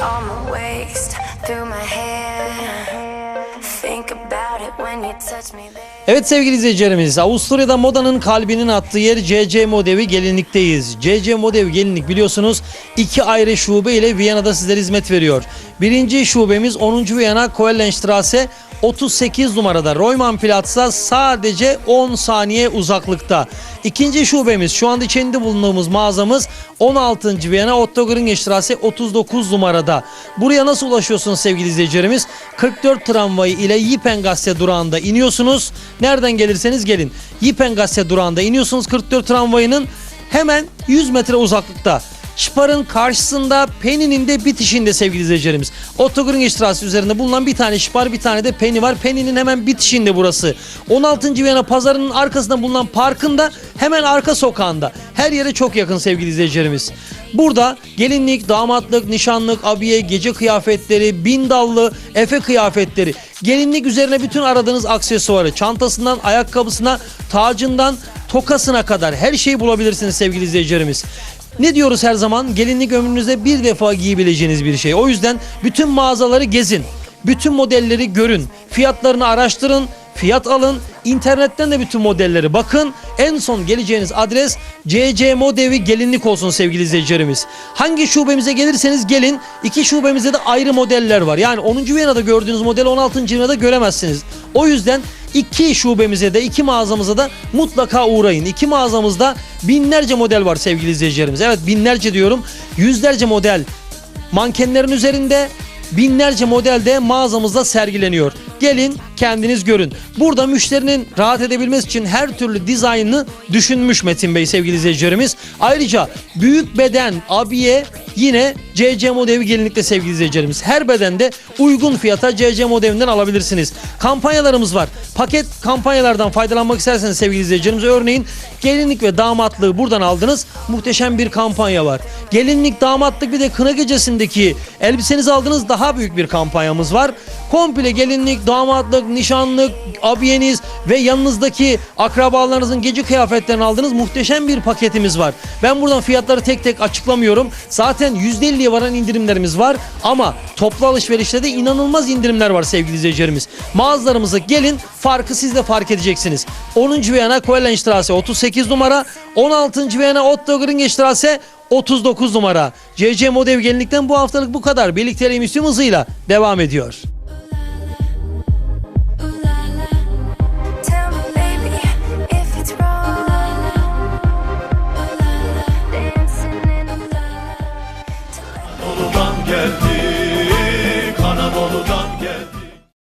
on my waist, through my hair. Evet sevgili izleyicilerimiz, Avusturya'da modanın kalbinin attığı yer CC Modevi gelinlikteyiz. CC Modevi gelinlik biliyorsunuz iki ayrı şube ile Viyana'da sizlere hizmet veriyor. Birinci şubemiz 10. Viyana Koellenstrasse 38 numarada Royman Platz'a sadece 10 saniye uzaklıkta. İkinci şubemiz şu anda içinde bulunduğumuz mağazamız 16. Viyana Otto Gringestrasse 39 numarada. Buraya nasıl ulaşıyorsunuz sevgili izleyicilerimiz? 44 tramvayı ile Yipengasse durağında iniyorsunuz. Nereden gelirseniz gelin. Yipengasse durağında iniyorsunuz 44 tramvayının hemen 100 metre uzaklıkta. Spar'ın karşısında Penny'nin de bitişinde sevgili izleyicilerimiz. Ottogringestrasse üzerinde bulunan bir tane Spar bir tane de Penny var. Penny'nin hemen bitişinde burası. 16. Viyana pazarının arkasında bulunan parkın da hemen arka sokağında. Her yere çok yakın sevgili izleyicilerimiz. Burada gelinlik, damatlık, nişanlık, abiye, gece kıyafetleri, bindallı, efe kıyafetleri, gelinlik üzerine bütün aradığınız aksesuarı, çantasından, ayakkabısına, tacından, tokasına kadar her şeyi bulabilirsiniz sevgili izleyicilerimiz. Ne diyoruz her zaman? Gelinlik ömrünüzde bir defa giyebileceğiniz bir şey. O yüzden bütün mağazaları gezin. Bütün modelleri görün. Fiyatlarını araştırın. Fiyat alın. İnternetten de bütün modelleri bakın. En son geleceğiniz adres CC Modevi gelinlik olsun sevgili izleyicilerimiz. Hangi şubemize gelirseniz gelin. iki şubemizde de ayrı modeller var. Yani 10. Viyana'da gördüğünüz modeli 16. Viyana'da göremezsiniz. O yüzden iki şubemize de iki mağazamıza da mutlaka uğrayın. İki mağazamızda binlerce model var sevgili izleyicilerimiz. Evet binlerce diyorum. Yüzlerce model mankenlerin üzerinde binlerce model de mağazamızda sergileniyor. Gelin kendiniz görün. Burada müşterinin rahat edebilmesi için her türlü dizaynını düşünmüş Metin Bey sevgili izleyicilerimiz. Ayrıca büyük beden abiye yine CC Modevi gelinlikte sevgili izleyicilerimiz. Her bedende uygun fiyata CC Modevi'nden alabilirsiniz. Kampanyalarımız var. Paket kampanyalardan faydalanmak isterseniz sevgili izleyicilerimiz örneğin gelinlik ve damatlığı buradan aldınız. Muhteşem bir kampanya var. Gelinlik, damatlık bir de kına gecesindeki elbisenizi aldınız daha büyük bir kampanyamız var. Komple gelinlik, damatlık, nişanlık, abiyeniz ve yanınızdaki akrabalarınızın gece kıyafetlerini aldığınız muhteşem bir paketimiz var. Ben buradan fiyatları tek tek açıklamıyorum. Zaten %50'ye varan indirimlerimiz var ama toplu alışverişte de inanılmaz indirimler var sevgili izleyicilerimiz. Mağazalarımıza gelin farkı siz de fark edeceksiniz. 10. Viyana Koellenstrasse 38 numara, 16. Viyana Otto Gringestrasse 39 numara. CC Modev gelinlikten bu haftalık bu kadar. Birlikteliğimiz tüm hızıyla devam ediyor.